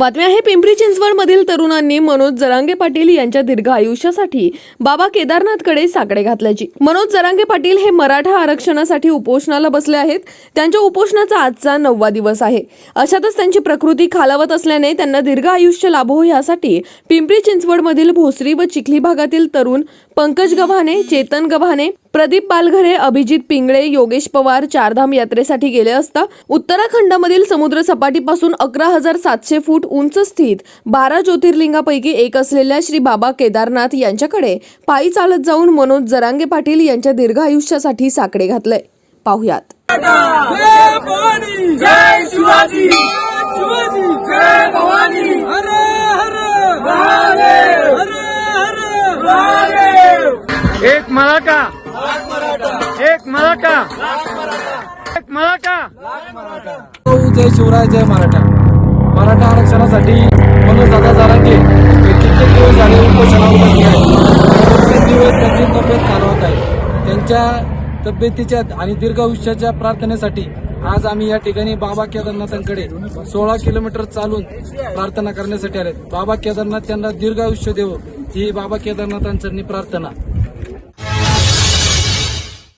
बातमी आहे पिंपरी चिंचवड मधील तरुणांनी मनोज जरांगे पाटील यांच्या दीर्घ आयुष्यासाठी बाबा केदारनाथकडे साकडे घातल्याची. मनोज जरांगे पाटील हे मराठा आरक्षणासाठी उपोषणाला बसले आहेत. त्यांच्या उपोषणाचा आजचा नववा दिवस आहे. अशातच त्यांची प्रकृती खालावत असल्याने त्यांना दीर्घ आयुष्य लाभो यासाठी पिंपरी चिंचवड मधील भोसरी व चिखली भागातील तरुण पंकज गव्हाणे चेतन गव्हाणे प्रदीप पालघरे अभिजित पिंगळे योगेश पवार चारधाम यात्रेसाठी गेले असता उत्तराखंडमधील समुद्र सपाटीपासून अकरा हजार सातशे फूट उंच स्थित बारा ज्योतिर्लिंगापैकी एक असलेल्या श्री बाबा केदारनाथ यांच्याकडे पायी चालत जाऊन मनोज जरांगे पाटील यांच्या दीर्घ आयुष्यासाठी साकडे घातले. पाहुयात. जय एक मराठा एक मराठा. एक मराठा. जय शिवराय जय मराठा. मराठा आरक्षणासाठी मनोज दादा जारांगे हे कित्येक दिवस झाले उपोषणावर बसले आहेत. दिवसेंदिवस त्यांची तब्येत खालवत आहे त्यांच्या तब्येतीच्या आणि दीर्घ आयुष्याच्या प्रार्थनेसाठी आज आम्ही या ठिकाणी बाबा केदारनाथांकडे सोळा किलोमीटर चालून प्रार्थना करण्यासाठी आले बाबा केदारनाथ त्यांना दीर्घ आयुष्य देवो. ही बाबा केदारनाथांची प्रार्थना.